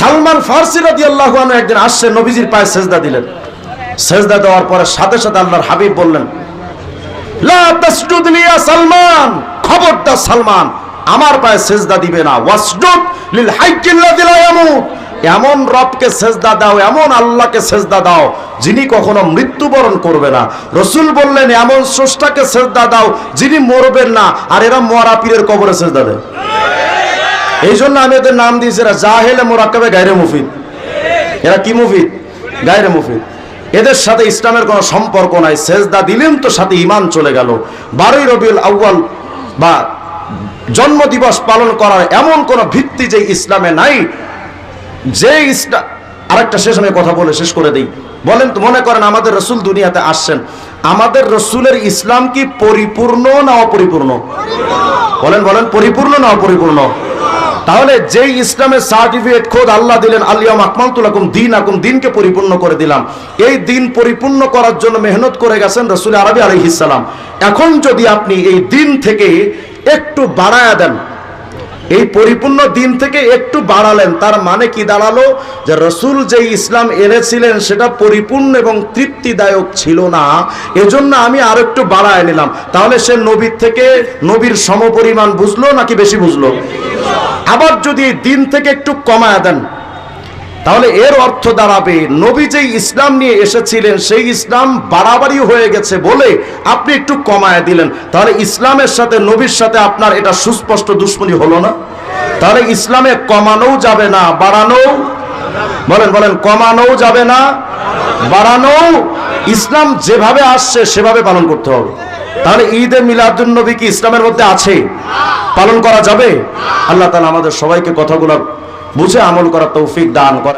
সালমান ফার্সি রাদি আল্লাহ একদিন আসছে, নবীজির পায়ে সেজদা দিলেন। সেজদা দেওয়ার পরে সাথে সাথে আল্লাহর হাবিব বললেন সালমান, খবরদার সালমান, আমার পায়ে সেজদা দিবে না। ওয়াসজুদ লিল এমন রবকে সেজদা দাও, এমন আল্লাহকে সেজদা দাও, যিনি কখনো মৃত্যুবরণ করবে না। রসুল বললেন, এমন স্রষ্টাকে সেজদা দাও, যিনি মরবেন না, আর এরা মরা পীরের কবরে সেজদা দেয়। এই জন্য আমি এদের নাম দিয়েছি, এরা জাহেলে মোরাক্কাবে গায়রে মুফিদ। এরা কি মুফিদ? গায়রে মুফিদ। এদের সাথে ইসলামের কোনো সম্পর্ক নাই। সেজদা দিলেন তো সাথে ইমান চলে গেল। বারোই রবিউল আউয়াল বা জন্মদিবস পালন করার এমন কোন ভিত্তি যে ইসলামে নাই, যে ইসলাম আরেকটা শেষ আমি কথা বলে শেষ করে দিই। বলেন তো, মনে করেন আমাদের রসুল দুনিয়াতে আসছেন। আমাদের রসুলের ইসলাম কি পরিপূর্ণ না অপরিপূর্ণ? বলেন বলেন, পরিপূর্ণ না অপরিপূর্ণ? তাহলে যেই ইসলামের সার্টিফিকেট খোদ আল্লাহ দিলেন আলিয়াম আকমালতুলাকুম দিন আকুম দিনকে পরিপূর্ণ করে দিলাম। এই দিন পরিপূর্ণ করার জন্য মেহনত করে গেছেন রসুল আরবি আলহিসাল্লাম এখন যদি আপনি এই দিন থেকে একটু বাড়ায়া দেন, এই পরিপূর্ণ দিন থেকে একটু বাড়ালেন, তার মানে কি দাঁড়াল? যে রসুল যে ইসলাম এনেছিলেন, সেটা পরিপূর্ণ এবং তৃপ্তিদায়ক ছিল না। এজন্য আমি আর একটু বাড়ায় নিলাম। তাহলে সে নবীর থেকে নবীর সমপরিমাণ বুঝলো নাকি বেশি বুঝলো? আবার যদি দিন থেকে একটু কমায় দেন, তাহলে এর অর্থ দাঁড়াবে, নবী যেই ইসলাম নিয়ে এসেছিলেন, সেই ইসলাম বাড়াবাড়ি হয়ে গেছে বলে আপনি একটু কমায় দিলেন। তাহলে ইসলামের সাথে, নবীর সাথে আপনার এটা সুস্পষ্ট দুশ্মনী হলো না? তাহলে ইসলামে কমানোও যাবে না বাড়ানো বলেন বলেন, কমানোও যাবে না বাড়ানো ইসলাম যেভাবে আসছে সেভাবে পালন করতে হবে। তাহলে ঈদে মিলাদুন নবী কি ইসলামের মধ্যে আছে? পালন করা যাবে? আল্লাহ তালা আমাদের সবাইকে কথাগুলো বুঝে আমল করার তৌফিক দান করে